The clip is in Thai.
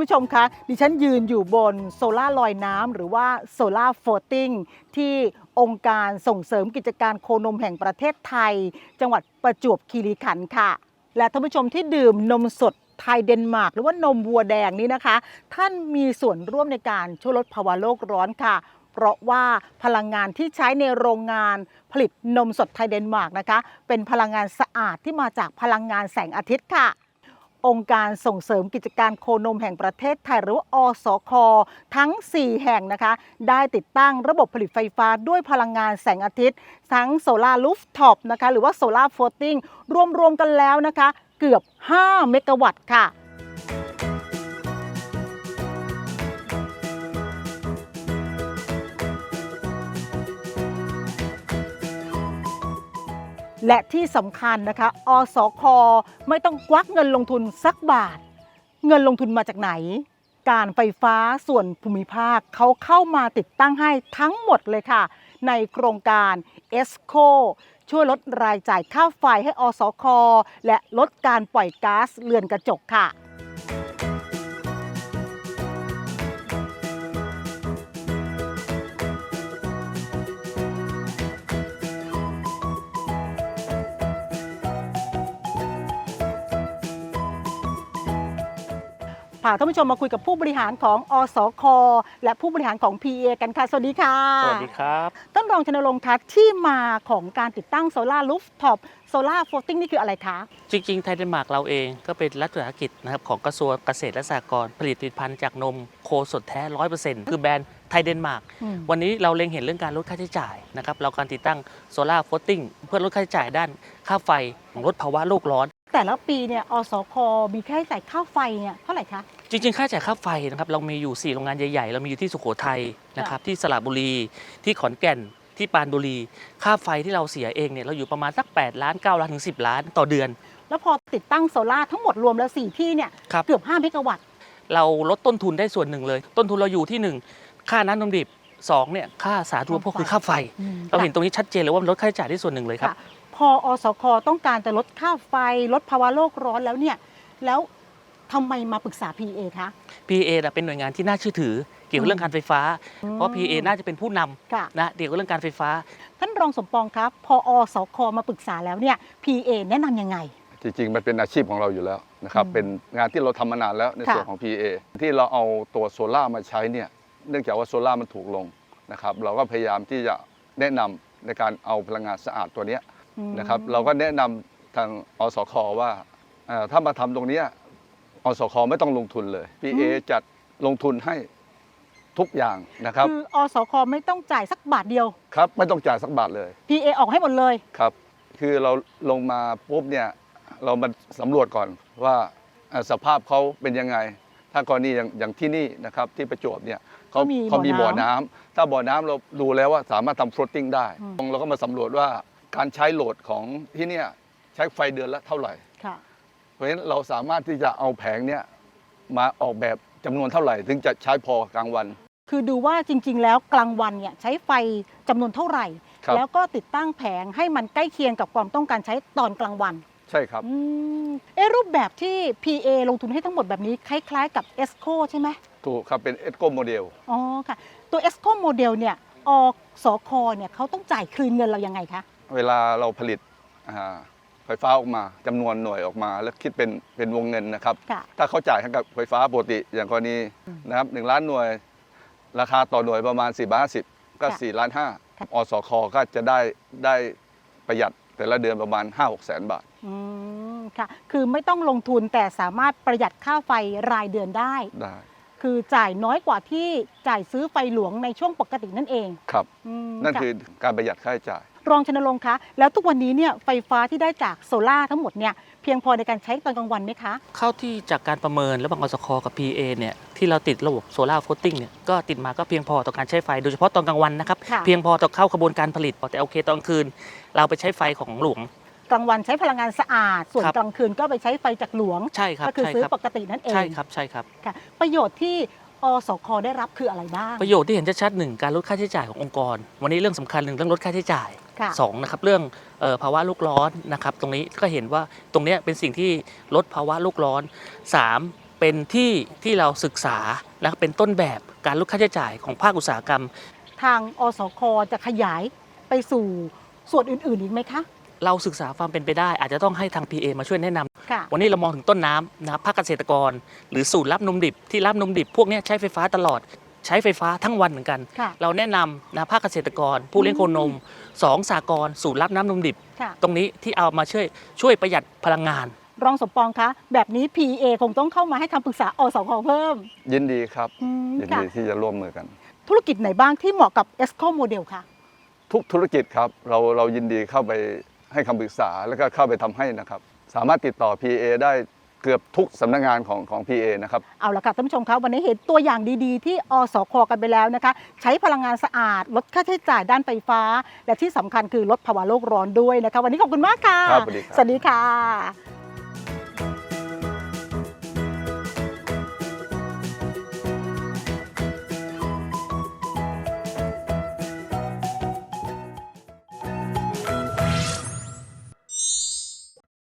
านผู้ชมคะ ดิฉันยืนอยู่บนโซล่าร์ลอยน้ำหรือว่าโซล่าร์โฟติ้งที่องค์การส่งเสริมกิจการโคนมแห่งประเทศไทย จังหวัดประจวบคีรีขันธ์ค่ะ และท่านผู้ชมที่ดื่มนมสดไทยเดนมาร์กหรือว่านมวัวแดงนี้นะคะ ท่านมีส่วนร่วมในการช่วยลดภาวะโลกร้อนค่ะ เพราะว่าพลังงานที่ใช้ในโรงงานผลิตนมสดไทยเดนมาร์กนะคะ เป็นพลังงานสะอาดที่มาจากพลังงานแสงอาทิตย์ค่ะ องค์การส่งเสริมกิจการโคนมแห่งประเทศไทยหรือว่าอสค ทั้ง 4 แห่งนะคะ ได้ติดตั้งระบบผลิตไฟฟ้าด้วยพลังงานแสงอาทิตย์ ทั้งโซลารูฟท็อปนะคะหรือว่าโซลาร์โฟลติ้งรวมๆกันแล้วนะคะ เกือบ 5 เมกะวัตต์ค่ะ และที่สำคัญนะคะ อสค ไม่ต้องควักเงินลงทุนสักบาท เงินลงทุนมาจากไหน การไฟฟ้าส่วนภูมิภาคเขาเข้ามาติดตั้งให้ทั้งหมดเลยค่ะ ในโครงการ ESCO ช่วยลดรายจ่ายค่าไฟให้อสค และลดการปล่อยก๊าซเรือนกระจกค่ะ พาท่านผู้ชมมาคุยกับผู้บริหารของอสค และผู้บริหารของ PA กันค่ะ สวัสดีค่ะ สวัสดีครับต้นรองชนรงค์ทัศน์ที่มาของการติดตั้งโซลาร์ลูฟท็อปโซลาร์โฟลติ้งนี่คืออะไรคะ จริงๆ ไทยเดนมาร์กเราเองก็เป็นรัฐวิสาหกิจนะครับของกระทรวงเกษตรและสหกรณ์ผลิตผลิตภัณฑ์จากนมโคสดแท้100%คือแบรนด์ไทยเดนมาร์กอืม วันนี้เราเล็งเห็นเรื่องการลดค่าใช้จ่ายนะครับเราการติดตั้งโซลาร์โฟลติ้งเพื่อลดค่าใช้จ่ายด้านค่าไฟลดภาวะโลกร้อน แต่ละปีเนี่ยอสคมีค่าใช้จ่ายค่าไฟเนี่ยเท่าไหร่คะ จริงๆ ค่าใช้จ่ายค่าไฟนะครับเรามีอยู่ 4 โรงงานใหญ่ๆ เรามีอยู่ที่สุโขทัยนะครับที่สระบุรีที่ขอนแก่นที่ปรานบุรี ค่าไฟที่เราเสียเองเนี่ยเราอยู่ประมาณสัก 8 ล้าน 9 ล้านถึง 10 ล้านต่อเดือน แล้วพอติดตั้งโซลาร์ทั้งหมดรวมแล้ว4ที่เนี่ยครับ เกือบ5เมกะวัตต์เราลดต้นทุนได้ส่วนหนึ่งเลย ต้นทุนเราอยู่ที่ 1 ค่าน้ำนมดิบสองเนี่ยค่าสาธารณูปโภคคือค่าไฟ เราเห็นตรงนี้ชัดเจนเลยว่ามันลดค่าใช้จ่ายได้ส่วนหนึ่งเลยครับ ค่ะพ ออสคต้องการจะลดค่าไฟ ลดภาวะโลกร้อนแล้วเนี่ยแล้วทำไมมาปรึกษา PA คะ PA น่ะเป็นหน่วยงานที่น่าเชื่อถือเกี่ยวกับเรื่องการไฟฟ้า เพราะ PA น่าจะเป็นผู้นำค่ะนะเกี่ยวกับเรื่องการไฟฟ้า ท่านรองสมปองครับพออสคมาปรึกษาแล้วเนี่ย PA แนะนำยังไง จริงๆ มันเป็นอาชีพของเราอยู่แล้วนะครับ อืมเป็นงานที่เราทำมานานแล้วในค่ะส่วนของ PA ที่เราเอาตัวโซล่าร์มาใช้เนี่ย เนื่องจากว่าโซล่าร์มันถูกลงนะครับ เราก็พยายามที่จะแนะนำในการเอาพลังงานสะอาดตัวเนี้ย นะครับ เราก็แนะนำทางอสคว่าเอ่อถ้ามาทำตรงเนี้ยอสคไม่ต้องลงทุนเลย PA จัดลงทุนให้ทุกอย่างนะครับคืออสคไม่ต้องจ่ายสักบาทเดียวครับ ไม่ต้องจ่ายสักบาทเลย PA ออกให้หมดเลยครับ คือเราลงมาปุ๊บเนี่ยเรามาสำรวจก่อนว่าเอ่อสภาพเขาเป็นยังไง ถ้ากรณีอย่างอย่างที่นี่นะครับที่ประจวบเนี่ยเขาก็มีเขามีบ่บ่ออน้ำน้ำถ้าบ่อน้ำเราดูแล้วว่าสามารถทำ floating ได้อืมเราก็มาสำรวจว่า การใช้โหลดของที่เนี่ยใช้ไฟเดือนละเท่าไหร่ ค่ะ เพราะฉะนั้นเราสามารถที่จะเอาแผงเนี่ยมาออกแบบจำนวนเท่าไหร่ ถึงจะใช้พอกลางวัน คือดูว่าจริง ๆ แล้วกลางวันเนี่ยใช้ไฟจำนวนเท่าไหร่ ครับ แล้วก็ติดตั้งแผงให้มันใกล้เคียงกับความต้องการใช้ตอนกลางวัน ใช่ครับ อืมเอะรูปแบบที่ PA ลงทุนให้ทั้งหมดแบบนี้คล้าย ๆ กับ ESCO ใช่ไหมถูกครับเป็น ESCO model อ๋อค่ะ ตัว ESCO โมเดลเนี่ยอสคเนี่ยเขาต้องจ่ายคืนเงินเรายังไงคะ เวลาเราผลิตอ่าไฟฟ้าออกมาจำนวนหน่วยออกมา แล้วคิดเป็นเป็นวงเงินนะครับค่ะถ้าเขาจ่ายให้กับไฟฟ้าปกติอย่างกรณีอืมนะครับหนึ่งล้านหน่วย ราคาต่อหน่วยประมาณ4บาท50ก็ค่ะ4ล้านห้าค่ะอสคก็จะได้ได้ประหยัดแต่ละเดือนประมาณ 5 6แสนบาทอืมค่ะคือไม่ต้องลงทุนแต่สามารถประหยัดค่าไฟรายเดือนได้ได้คือจ่ายน้อยกว่าที่จ่ายซื้อไฟหลวงในช่วงปกตินั่นเอง ครับอืมนั่นค่ะคือการประหยัดค่าใช้จ่าย รองชนรงค์คะ แล้วทุกวันนี้เนี่ยไฟฟ้าที่ได้จากโซล่าร์ทั้งหมดเนี่ยเพียงพอในการใช้ตอนกลางวันไหมคะ เข้าที่จากการประเมินระหว่างอสคกับ PA เนี่ยที่เราติดระบบโซลาร์โฟลติ้งเนี่ยก็ติดมาก็เพียงพอต่อการใช้ไฟ โดยเฉพาะตอนกลางวันนะครับ ค่ะ เพียงพอต่อเข้ากระบวนการผลิตแต่โอเคตอนกลางคืน เราไปใช้ไฟของหลวง กลางวันใช้พลังงานสะอาด ส่วนครับ กลางคืนก็ไปใช้ไฟจากหลวง ใช่ครับก็คือใช่ซื้อครับปกตินั่นเองใช่ครับใช่ครับ ค่ะประโยชน์ที่ อสคได้รับคืออะไรบ้าง ประโยชน์ที่เห็นชัดๆหนึ่งการลดค่าใช้จ่ายขององค์กร วันนี้เรื่องสำคัญหนึ่งเรื่องลดค่าใช้จ่ายค่ะสองนะครับเรื่องเอ่อภาวะโลกร้อนนะครับตรงนี้ก็เห็นว่าตรงเนี้ยเป็นสิ่งที่ลดภาวะโลกร้อนสามเป็นที่ที่เราศึกษาและเป็นต้นแบบการลดค่าใช้จ่ายของภาคอุตสาหกรรม ทางอสคจะขยายไปสู่ส่วนอื่นๆอีกไหมคะ เราศึกษาความเป็นไปได้อาจจะต้องให้ทาง PA มาช่วยแนะนำค่ะ วันนี้เรามองถึงต้นน้ำนะครับภาคเกษตรกร หรือศูนย์รับนมดิบที่รับนมดิบพวกเนี้ยใช้ไฟฟ้าตลอดใช้ไฟฟ้าทั้งวันเหมือนกันค่ะเราแนะนำนะภาคเกษตรกร ผู้เลี้ยงโคนมสองสากรณ์ศูนย์รับน้ำนมดิบค่ะตรงนี้ที่เอามาช่วยช่วยประหยัดพลังงาน รองสมปองคะ แบบนี้ PA คงต้องเข้ามาให้คำปรึกษาอสคเพิ่ม ยินดีครับอืมยินค่ะดีที่จะร่วมมือกัน ธุรกิจไหนบ้างที่เหมาะกับ ESCO Model คะทุกธุรกิจครับเราเรายินดีเข้าไปให้คำปรึกษาแล้วก็เข้าไปทำให้นะครับ สามารถติดต่อ PA ได้เกือบทุกสำนักงานของของ PA นะครับ เอาละค่ะท่านผู้ชมคะวันนี้เห็นตัวอย่างดีๆ ที่อสคกันไปแล้วนะคะ ใช้พลังงานสะอาด ลดค่าใช้จ่ายด้านไฟฟ้า และที่สำคัญคือลดภาวะโลกร้อนด้วยนะคะ วันนี้ขอบคุณมากค่ะ ครับสวัสดีครับ สวัสดีค่ะ